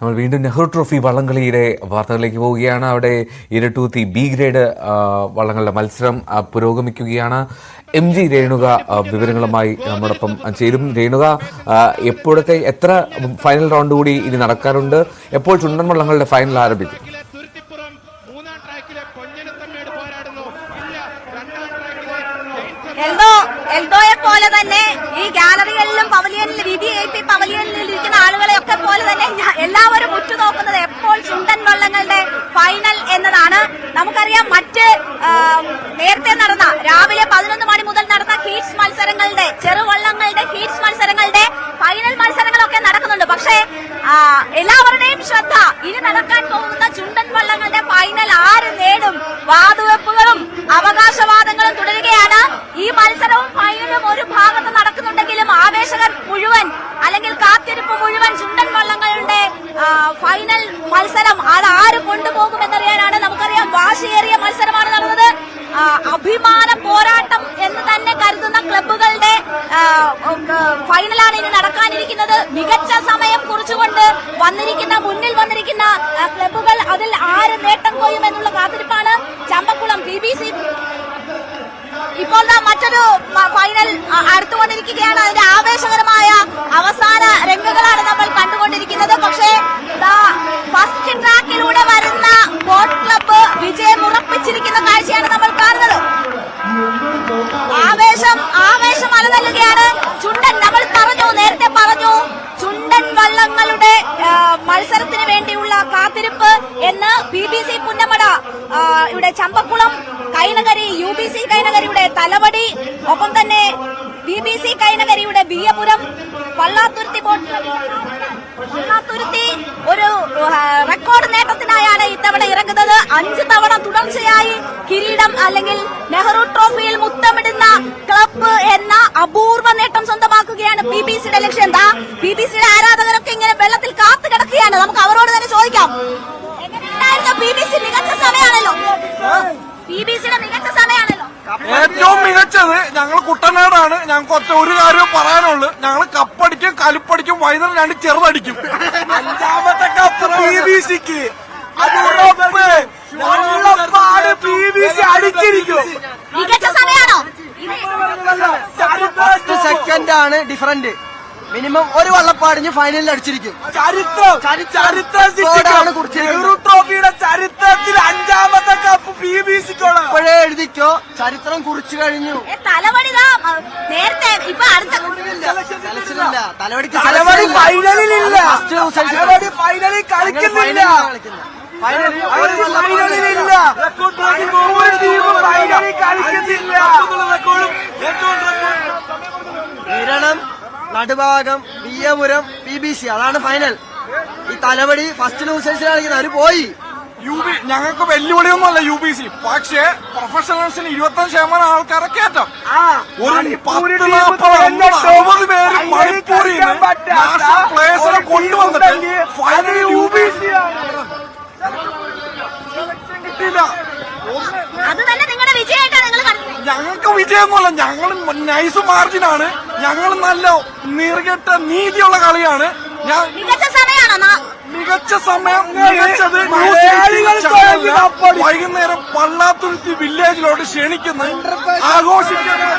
നമ്മൾ വീണ്ടും നെഹ്റു ട്രോഫി വള്ളംകളിയുടെ വാർത്തകളിലേക്ക് പോവുകയാണ്. അവിടെ ഇരട്ടൂത്തി ബി ഗ്രേഡ് വള്ളങ്ങളുടെ മത്സരം പുരോഗമിക്കുകയാണ്. എം ജി രേണുക വിവരങ്ങളുമായി നമ്മോടൊപ്പം ചേരും. രേണുക എപ്പോഴത്തെ എത്ര ഫൈനൽ റൗണ്ട് കൂടി ഇനി നടക്കാറുണ്ട്? എപ്പോൾ ചുണ്ടൻ വള്ളങ്ങളുടെ ഫൈനൽ ആരംഭിക്കും? എൽദോ തുരുത്തിപ്പുറം മൂന്നാം ട്രാക്കിലെ കൊഞ്ഞനത്തമ്മേട് പോരാടുന്നു. ഇല്ല രണ്ടാം ട്രാക്കിലെ ജെയിംസ് എൽദോ തന്നെ ഈ ഗാലറികളിലും പവലിയനിൽ വി വി ഐ പി പവലിയനിൽ ഇരിക്കുന്ന ആളുകളെ ഒക്കെ പോലെ തന്നെ എല്ലാവരും ഉറ്റുനോക്കുന്നത് എപ്പോൾ ചുണ്ടൻ വള്ളങ്ങളുടെ ഫൈനൽ എന്നതാണ്. നമുക്കറിയാം മറ്റ് നേരത്തെ നടന്ന രാവിലെ പതിനൊന്ന് മണി മുതൽ നടന്ന ഹീറ്റ്സ് മത്സരങ്ങളുടെ ചെറുവള്ളങ്ങളുടെ ഹീറ്റ്സ് മത്സരങ്ങളുടെ ഫൈനൽ മത്സരങ്ങളൊക്കെ നടക്കുന്നുണ്ട്. പക്ഷേ എല്ലാവരുടെയും ശ്രദ്ധ ഇനി നടക്കാൻ പോകുന്ന ചുണ്ടൻ വള്ളങ്ങളുടെ ഫൈനൽ ആര് നേടും വാതുവെപ്പുകളും അവകാശവാദങ്ങളും തുടരുകയാണ് ഈ മത്സരവും ഫൈനലും ഒരു ഭാഗത്ത് നടക്കുന്നുണ്ടെങ്കിലും ആവേശകർ മുഴുവൻ അല്ലെങ്കിൽ കാത്തിരിപ്പ് മുഴുവൻ ചുണ്ടൻ വള്ളങ്ങളുടെ ആ, ഫൈനൽ മത്സരം അത് ആര് കൊണ്ടുപോകുമെന്നറിയാനാണ് നമുക്കറിയാം വാശിയേറിയ മത്സരമാണ് നടന്നത് ആ, അഭിമാന പോരാട്ടം എന്ന് തന്നെ കരുതുന്ന ക്ലബുകളുടെ ഫൈനലാണ് ഇനി നടക്കാനിരിക്കുന്നത്. മികച്ച സമയം കുറിച്ചുകൊണ്ട് വന്നിരിക്കുന്ന മുന്നിൽ വന്നിരിക്കുന്ന ക്ലബുകൾ അതിൽ ആര് നേട്ടം കൊയ്യും എന്നുള്ള കാത്തിരിപ്പാണ് ചമ്പക്കുളം ബി ബി സി ഇപ്പോൾ മറ്റൊരു ഫൈനൽ അടുത്തുകൊണ്ടിരിക്കുകയാണ് അതിന്റെ ആവേശകരമായ അവസാന രംഗങ്ങളാണ് നമ്മൾ കണ്ടുകൊണ്ടിരിക്കുന്നത്. പക്ഷേ ഫസ്റ്റ് ട്രാക്കിലൂടെ വരുന്ന ബോട്ട് ക്ലബ്ബ് വിജയം ഉറപ്പിച്ചിരിക്കുന്ന കാഴ്ചയാണ് നമ്മൾ കാണുന്നത് ആവേശം ആവേശം അലതല്ലുകയാണ് ചുണ്ടൻ നമ്മൾ പറഞ്ഞു നേരത്തെ പറഞ്ഞു ചുണ്ടൻ വള്ളങ്ങളുടെ ആ, മത്സരത്തിന് വേണ്ടിയുള്ള കാത്തിരിപ്പ് എന്ന് ബി ബി സി പുന്നമട ആ, ഇവിടെ Champakulam Kainakari U B C കൈനകരിയുടെ Thalavadi ഒപ്പം തന്നെ ബി ബി സി കൈനകരിയുടെ ബിയപുരം പള്ളാത്തുരുത്തി പള്ളാത്തുരുത്തി ഒരു റെക്കോർഡ് നേട്ടത്തിനായാണ് ഇത്തവണ ഇറങ്ങുന്നത്. അഞ്ച് തവണ തുടർച്ചയായി കിരീടം അല്ലെങ്കിൽ നെഹ്റു ട്രോഫിയിൽ മുത്തമിടുന്ന ക്ലബ്ബ് എന്ന അപൂർവ നേട്ടം സ്വന്തമാക്കുകയാണ് ബി ബി സിയുടെ ലക്ഷ്യം. എന്താ ബി ബി സിയുടെ ആരാധകരൊക്കെ ഇങ്ങനെ വെള്ളത്തിൽ കാത്തു കിടക്കുകയാണ്. നമുക്ക് അവരോട് തന്നെ ചോദിക്കാം. ബി ബി സി മികച്ച സമയമാണല്ലോ? ബി ബി സിയുടെ മികച്ച സമയമാണല്ലോ ഏറ്റവും മികച്ചത് ഞങ്ങൾ കുട്ടനാടാണ്. ഞങ്ങൾക്ക് ഒറ്റ ഒരു കാര്യം പറയാനുള്ളൂ. ഞങ്ങൾ കപ്പടിക്കും കലിപ്പടിക്കും വൈകുന്നേരം രണ്ട് ചെറുതടിക്കും. അഞ്ചാമത്തെ കപ്പ് പി ബി സിക്ക് സെക്കൻഡ് ആണ് ഡിഫറന്റ് മിനിമം ഒരു വള്ളപ്പാടിഞ്ഞ് ഫൈനലിൽ അടിച്ചിരിക്കും. ചരിത്രം. ചരിത്രം. കുറിച്ച് ട്രോഫിയുടെ ചരിത്രം. ചരിത്രത്തിൽ അഞ്ചാമത്തെ കപ്പ് പി ബി ഇപ്പോഴേ എഴുതിക്കോ? ചരിത്രം കുറിച്ചു കഴിഞ്ഞു. ഏ, നേരത്തെ ഇപ്പൊ തലവടിക്ക് തലവടി ഫൈനലിലില്ല തലവടി ഫൈനലിൽ കളിക്കുന്നില്ല ഫൈനലിലില്ല ഫൈനലിൽ കളിക്കുന്നില്ല Niranam Nadubhagam Veeyapuram P B C അതാണ് ഫൈനൽ ഈ തലവടി ഫസ്റ്റ് ലൂസേഴ്സിലാണ് കളിക്കുന്ന അവർ പോയി. യു ബി ഞങ്ങൾക്ക് വെല്ലുവിളിയൊന്നുമല്ല യു ബി സി. പക്ഷേ പ്രൊഫഷണൽസിന് ഇരുപത്തഞ്ച് ശതമാനം ആൾക്കാരെ കയറ്റാം. ഒരു പത്ത് നാൽപ്പത് അമ്പത് പേര് മണിപ്പൂരിൽ നാഷണൽ പ്ലേയേഴ്സിനെ കൊണ്ടുവന്നിട്ട് ഫൈനൽ യു ബി സി കിട്ടിയില്ല. അത് തന്നെ നിങ്ങളുടെ വിജയമായിട്ടാണ് നിങ്ങൾ ഞങ്ങൾക്ക് വിജയമൊന്നുമല്ല. ഞങ്ങൾ നൈസ് മാർജിനാണ് ഞങ്ങൾ നല്ല നീർകെട്ട നീതിയുള്ള കളിയാണ്. ഞാൻ മികച്ച സമയം മികച്ചത് വൈകുന്നേരം പള്ളാത്തുരുത്തി വില്ലേജിലോട്ട് ക്ഷണിക്കുന്നത് ആഘോഷിക്കുന്നത്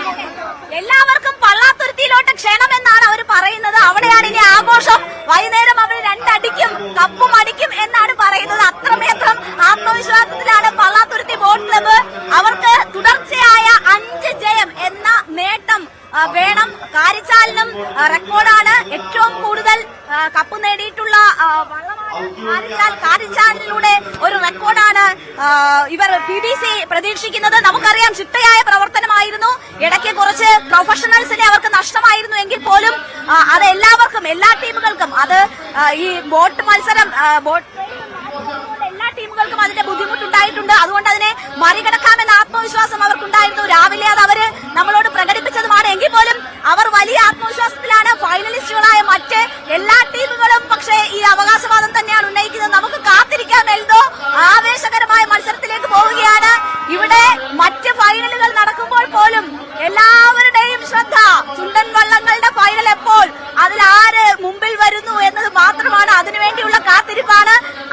എല്ലാവർക്കും പള്ളാത്തുരുത്തിയിലോട്ട് ക്ഷണം എന്നാണ് അവർ പറയുന്നത്. അവിടെയാണ് ഇനി ആഘോഷം. വൈകുന്നേരം അവർ രണ്ടടിക്കും കപ്പും അടിക്കും എന്നാണ് പറയുന്നത്. അത്രമേത്രം ആത്മവിശ്വാസത്തിലാണ് പള്ളാത്തുരുത്തി ബോട്ട് ക്ലബ്ബ്. അവർക്ക് തുടർച്ചയായ അഞ്ച് ജയം എന്ന നേട്ടം വേണം. കാരിച്ചാലിനും റെക്കോർഡാണ് ഏറ്റവും കപ്പ് നേടിയിട്ടുള്ള വള്ളമാണ് കാരിച്ചാലിലൂടെ ഒരു റെക്കോർഡാണ് ഇവർ പി ഡി സി പ്രതീക്ഷിക്കുന്നത്. നമുക്കറിയാം ചിട്ടയായ പ്രവർത്തനമായിരുന്നു. ഇടയ്ക്ക് കുറച്ച് പ്രൊഫഷണൽസിനെ അവർക്ക് നഷ്ടമായിരുന്നു എങ്കിൽ പോലും അത് എല്ലാവർക്കും എല്ലാ ടീമുകൾക്കും അത് ഈ ബോട്ട് മത്സരം ബോട്ട് എല്ലാ ടീമുകൾക്കും അതിന്റെ ബുദ്ധിമുട്ടുണ്ടായിട്ടുണ്ട്. അതുകൊണ്ട് അതിനെ മറികടക്കാമെന്ന ആത്മവിശ്വാസം അവർക്കുണ്ടായിരുന്നു. രാവിലെ അത് അവർ നമ്മളോട് പ്രകടിപ്പിച്ചതുമാണ് എങ്കിൽ പോലും അവർ വലിയ ആത്മവിശ്വാസത്തിലാണ് ഫൈനലിസ്റ്റുകളായ മറ്റ് എല്ലാ ടീമുകളും പക്ഷേ ഈ അവകാശവാദം തന്നെയാണ് ഉന്നയിക്കുന്നത് നമുക്ക് കാത്തിരിക്കാം എൽദോ ആവേശകരമായ മത്സരത്തിലേക്ക് പോവുകയാണ് ഇവിടെ മറ്റ് ഫൈനലുകൾ നടക്കുമ്പോൾ പോലും എല്ലാവരുടെയും ശ്രദ്ധ ചുണ്ടൻ വള്ളങ്ങളുടെ ഫൈനൽ എപ്പോൾ അതിൽ ആര് മുമ്പിൽ വരുന്നു എന്നത് മാത്രമാണ് അതിനുവേണ്ടിയുള്ള കാത്തിരിപ്പ്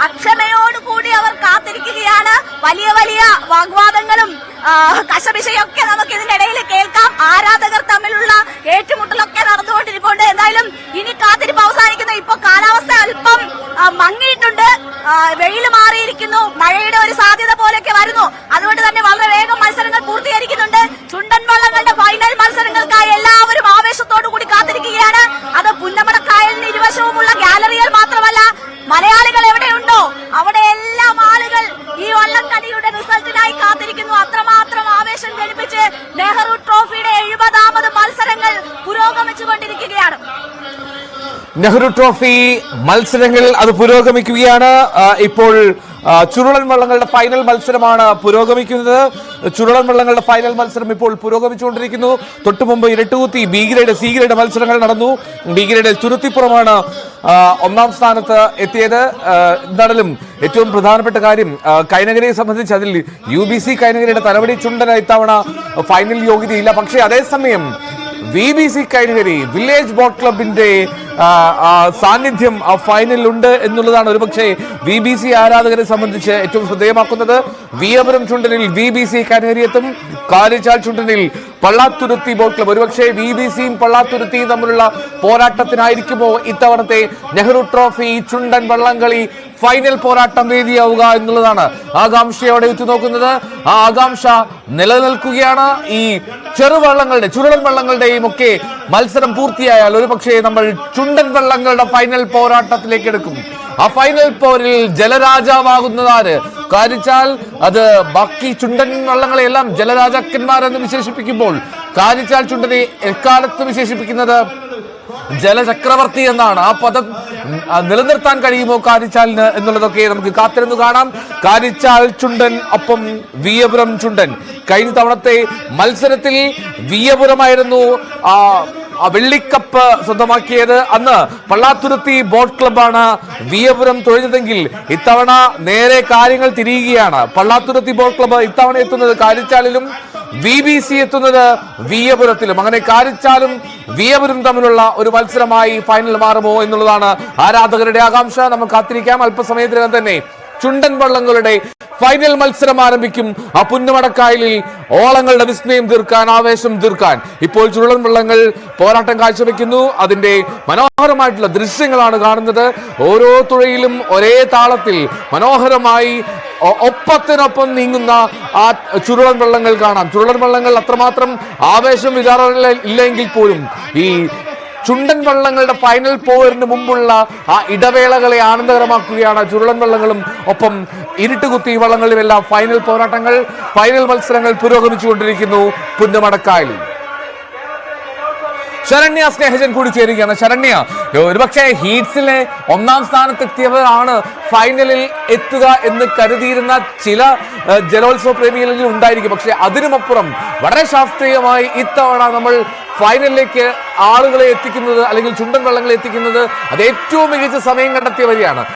അക്ഷമയോടുകൂടി അവർ കാത്തിരിക്കുകയാണ് വലിയ വലിയ വാഗ്വാദങ്ങളും കശപിശയൊക്കെ നമുക്ക് ഇതിനിടയിൽ കേൾക്കാം. ആരാധകർ തമ്മിലുള്ള ഏറ്റുമുട്ടലൊക്കെ നടന്നുകൊണ്ടിരിക്കുന്നുണ്ട് എന്തായാലും ഇനി കാത്തിരിപ്പ് അവസാനിക്കുന്നു. ഇപ്പൊ കാലാവസ്ഥ അല്പം മങ്ങിയിട്ടുണ്ട്. വെയിൽ മാറിയിരിക്കുന്നു. മഴയുടെ ഒരു സാധ്യത പോലെയൊക്കെ വരുന്നു അതുകൊണ്ട് തന്നെ വളരെ വേഗം മത്സരങ്ങൾ പൂർത്തീകരിക്കുന്നുണ്ട് ചുണ്ടൻ വള്ളങ്ങളുടെ ഫൈനൽ മത്സരങ്ങൾക്കായി എല്ലാവരും ആവേശത്തോടു കൂടി കാത്തിരിക്കുകയാണ് അത് പുന്നമടക്കായലിന് ഇരുവശവുമുള്ള ഗാലറികൾ മാത്രമല്ല മലയാളികൾ എവിടെയുണ്ടോ അവിടെ എല്ലാം ആളുകൾ ഈ വള്ളംകളിയുടെ റിസൾട്ടിനായി കാത്തിരിക്കുന്നു അത്രമാത്രം ആവേശം ഘടിപ്പിച്ച് നെഹ്റു ട്രോഫിയുടെ എഴുപതാമത് മത്സരങ്ങൾ പുരോഗമിച്ചുകൊണ്ടിരിക്കുകയാണ്. നെഹ്റു ട്രോഫി മത്സരങ്ങൾ അത് പുരോഗമിക്കുകയാണ്. ഇപ്പോൾ ചുരുളൻ വള്ളങ്ങളുടെ ഫൈനൽ മത്സരമാണ് പുരോഗമിക്കുന്നത്. ചുരുളൻ വള്ളങ്ങളുടെ ഫൈനൽ മത്സരം ഇപ്പോൾ പുരോഗമിച്ചുകൊണ്ടിരിക്കുന്നു. തൊട്ടു മുമ്പ് Iruttukuthy B grade C grade മത്സരങ്ങൾ നടന്നു. ബി ഗ്രേഡിൽ ചുരുത്തിപ്പുറമാണ് ഒന്നാം സ്ഥാനത്ത് എത്തിയത്. എന്താണെങ്കിലും ഏറ്റവും പ്രധാനപ്പെട്ട കാര്യം കൈനഗരിയെ സംബന്ധിച്ച് അതിൽ യു ബി സി കൈനഗരിയുടെ തലവടി ചുണ്ടന ഇത്തവണ ഫൈനൽ യോഗ്യതയില്ല. പക്ഷേ അതേസമയം V B C Kainakari village boat ക്ലബിന്റെ സാന്നിധ്യം ആ ഫൈനലിൽ ഉണ്ട് എന്നുള്ളതാണ് ഒരുപക്ഷെ വി ബി സി ആരാധകരെ സംബന്ധിച്ച് ഏറ്റവും ശ്രദ്ധേയമാക്കുന്നത്. വിയപുരം ചുണ്ടനിൽ വി ബി സി കൈനഗരി എത്തും. കാലിച്ചാൽ ചുണ്ടനിൽ പള്ളാത്തുരുത്തി ബോട്ട് ക്ലബ് ഒരുപക്ഷെ വി ബി സിയും പള്ളാത്തുരുത്തിയും തമ്മിലുള്ള പോരാട്ടത്തിനായിരിക്കുമോ ഇത്തവണത്തെ നെഹ്റു ട്രോഫി ചുണ്ടൻ വള്ളംകളി ഫൈനൽ പോരാട്ടം വേദിയാവുക എന്നുള്ളതാണ് ആകാംക്ഷയോടെ ഉറ്റുനോക്കുന്നത്. ആ ആകാംക്ഷ നിലനിൽക്കുകയാണ്. ഈ ചെറുവള്ളങ്ങളുടെ ചുരുളൻ വള്ളങ്ങളുടെയും ഒക്കെ മത്സരം പൂർത്തിയായാൽ ഒരു പക്ഷേ നമ്മൾ ചുണ്ടൻ വള്ളങ്ങളുടെ ഫൈനൽ പോരാട്ടത്തിലേക്ക് എടുക്കും. ആ ഫൈനൽ പോരിൽ ജലരാജാവാകുന്നതാര് കാരിച്ചാൽ അത് ബാക്കി ചുണ്ടൻ വള്ളങ്ങളെല്ലാം ജലരാജാക്കന്മാരെന്ന് വിശേഷിപ്പിക്കുമ്പോൾ കാരിച്ചാൽ ചുണ്ടനെ എക്കാലത്ത് വിശേഷിപ്പിക്കുന്നത് ജലചക്രവർത്തി എന്നാണ്. ആ പദം നിലനിർത്താൻ കഴിയുമോ കാരിച്ചാലിന് എന്നുള്ളതൊക്കെ നമുക്ക് കാത്തിരുന്നു കാണാം. കാരിച്ചാൽ ചുണ്ടൻ ഒപ്പം വിയപുരം ചുണ്ടൻ. കഴിഞ്ഞ തവണത്തെ മത്സരത്തിൽ വിയപുരമായിരുന്നു ആ വെള്ളിക്കപ്പ് സ്വന്തമാക്കിയത്. അന്ന് പള്ളാത്തുരുത്തി ബോട്ട് ക്ലബാണ് വിയപുരം തൊഴിഞ്ഞതെങ്കിൽ ഇത്തവണ നേരെ കാര്യങ്ങൾ തിരിയുകയാണ്. പള്ളാത്തുരുത്തി ബോട്ട് ക്ലബ്ബ് ഇത്തവണ എത്തുന്നത് കാരിച്ചാലിലും വി ബി സി എത്തുന്നത് വിയപുരത്തിലും. അങ്ങനെ കാരിച്ചാലും വിയപുരം തമ്മിലുള്ള ഒരു മത്സരമായി ഫൈനൽ മാറുമോ എന്നുള്ളതാണ് ആരാധകരുടെ ആകാംക്ഷ. നമുക്ക് കാത്തിരിക്കാം. അല്പസമയത്തിനകം തന്നെ ചുണ്ടൻ വള്ളങ്ങളുടെ ഫൈനൽ മത്സരം ആരംഭിക്കും. ആ പുന്നമടക്കായലിൽ ഓളങ്ങളുടെ വിസ്മയം തീർക്കാൻ ആവേശം തീർക്കാൻ. ഇപ്പോൾ ചുരുളൻ വള്ളങ്ങൾ പോരാട്ടം കാഴ്ചവെക്കുന്നു. അതിന്റെ മനോഹരമായിട്ടുള്ള ദൃശ്യങ്ങളാണ് കാണുന്നത്. ഓരോ തുഴയിലും ഒരേ താളത്തിൽ മനോഹരമായി ഒപ്പത്തിനൊപ്പം നീങ്ങുന്ന ആ ചുരുളൻ വള്ളങ്ങൾ കാണാം. ചുരുളൻ വള്ളങ്ങൾ അത്രമാത്രം ആവേശം വികാറില്ല ഇല്ലെങ്കിൽ പോലും ഈ ചുണ്ടൻ വള്ളങ്ങളുടെ ഫൈനൽ പോവറിന് മുമ്പുള്ള ആ ഇടവേളകളെ ആനന്ദകരമാക്കുകയാണ്. ചുരുളൻ വള്ളങ്ങളും ഒപ്പം ഇരുട്ടുകുത്തി വള്ളങ്ങളിലെല്ലാം ഫൈനൽ പോരാട്ടങ്ങൾ ഫൈനൽ മത്സരങ്ങൾ പുരോഗമിച്ചുകൊണ്ടിരിക്കുന്നു. പുന്നമടക്കായലിൽ. ശരണ്യ സ്നേഹജൻ കൂടി ചേരുകയാണ്. ശരണ്യ ഒരുപക്ഷെ ഹീറ്റ്സിലെ ഒന്നാം സ്ഥാനത്തെത്തിയവരാണ് ഫൈനലിൽ എത്തുക എന്ന് കരുതിയിരുന്ന ചില ജലോത്സവ പ്രേമികളിൽ ഉണ്ടായിരിക്കും. പക്ഷെ അതിനുമപ്പുറം വളരെ ശാസ്ത്രീയമായി ഇത്തവണ നമ്മൾ ഫൈനലിലേക്ക് ആളുകളെ എത്തിക്കുന്നത് അല്ലെങ്കിൽ ചുണ്ടൻ വള്ളങ്ങളെ എത്തിക്കുന്നത് അത് ഏറ്റവും മികച്ച സമയം കണ്ടെത്തിയ വഴിയാണ്.